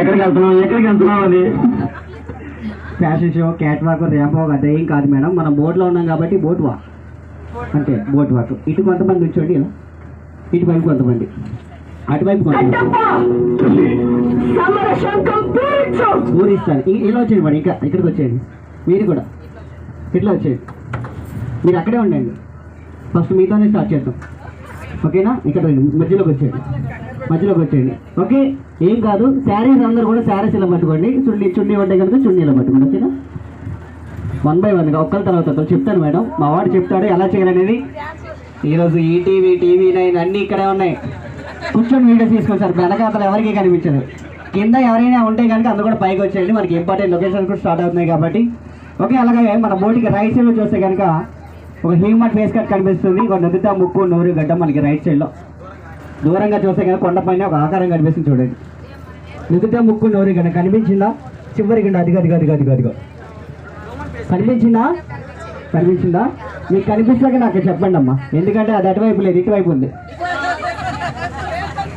ఎక్కడికి వెళ్తున్నావు? ఎక్కడికి వెళ్తున్నావు అది? Fashion show cat walk ramp walk అదే ఏం కాదు మేడం. మనం బోట్లో ఉన్నాం కాబట్టి బోట్ వాక్ అంతే బోట్ వాక్ ఇటు కొంతమంది కూర్చోండి ఇలా. ఇటువైపు కొంతమంది. అటువైపు కొంతమంది. ఊరిస్తాను ఇ- ఇలా వచ్చేయండి మరి ఇంకా ఇక్కడికి వచ్చేయండి. మీరు కూడా. ఇట్లా వచ్చేయండి. మీరు అక్కడే ఉండండి. ఫస్ట్ మీతోనే స్టార్ట్ చేద్దాం. ఓకేనా? ఇక్కడ. మధ్యలోకి వచ్చేయండి. మధ్యలోకి పెట్టండి. ఓకే? ఏం కాదు. శారీస్ అందరూ కూడా శారీస్ ఇలా పట్టుకోండి. చున్నీ చున్నీ ఉంటే కనుక చున్నీ ఇలా పట్టుకోండి. ఓకేనా? వన్ బై వన్గా ఒక్కరి తర్వాత ఒకరు చెప్తాను మేడం. మా వాడు చెప్తాడు ఎలా చేయాలనేది. ఈరోజు ఈటీవీ టీవీ నైన్ అన్నీ ఇక్కడే ఉన్నాయి. కూర్చొని వీడియో సార్ వెనకాతలు ఎవరికి కనిపించదు. కింద ఎవరైనా ఉంటే కనుక అందరూ కూడా పైకి వచ్చేయండి. మనకి ఇంపార్టెంట్ లొకేషన్ కూడా స్టార్ట్ అవుతున్నాయి కాబట్టి. ఓకే? అలాగే మన బోటికి రైట్ సైడ్లో చూస్తే కనుక ఒక హ్యూమన్ ఫేస్ కట్ కనిపిస్తుంది. ఒక నుదుట ముక్కు నోరు గడ్డ మనకి రైట్ సైడ్లో దూరంగా చూస్తే కనుక కొండపైన ఒక ఆకారం కనిపిస్తుంది చూడండి. నుదుట ముక్కు నోరు కానీ కనిపించిందా? చివరి అదిగా అదిగా అదిగా అదిగా అదిగో. కనిపించిందా? కనిపించిందా? మీకు కనిపిస్తాక నాకు చెప్పండి అమ్మా ఎందుకంటే అది అటువైపు లేదు ఇటువైపు ఉంది.